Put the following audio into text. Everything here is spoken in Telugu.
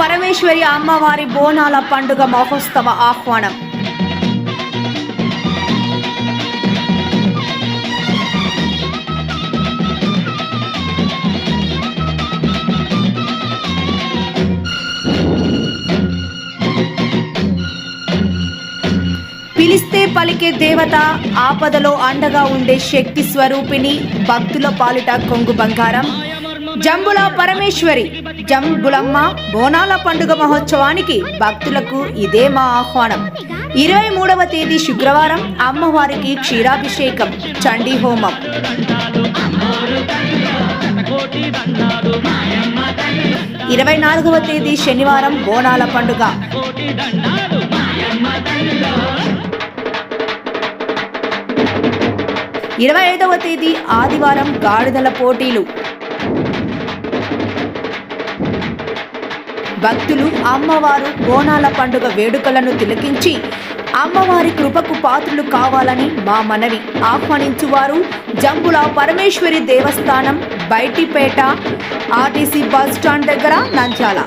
పరమేశ్వరి అమ్మవారి బోనాల పండుగ మహోత్సవ ఆహ్వానం. పిలిస్తే పలికే దేవత ఆపదలో అండగా ఉండే శక్తి స్వరూపిణి భక్తుల పాలిట కొంగు బంగారం. జంబుల పరమేశ్వరి జంబులమ్మ బోనాల పండుగ మహోత్సవానికి భక్తులకు ఇదే మా ఆహ్వానం. ఇరవై మూడవ తేదీ శుక్రవారం అమ్మవారికి క్షీరాభిషేకం చండీ హోమం. ఇరవై నాలుగవ తేదీ శనివారం బోనాల పండుగ. ఇరవై ఐదవ తేదీ ఆదివారం గాడిదల పోటీలు. భక్తులు అమ్మవారు బోనాల పండుగ వేడుకలను తిలకించి అమ్మవారి కృపకు పాత్రులు కావాలని మా మనవి ఆహ్వానించువారు. జంబుల పరమేశ్వరి దేవస్థానం బైటిపేట ఆర్టీసీ బస్ స్టాండ్ దగ్గర నంచాల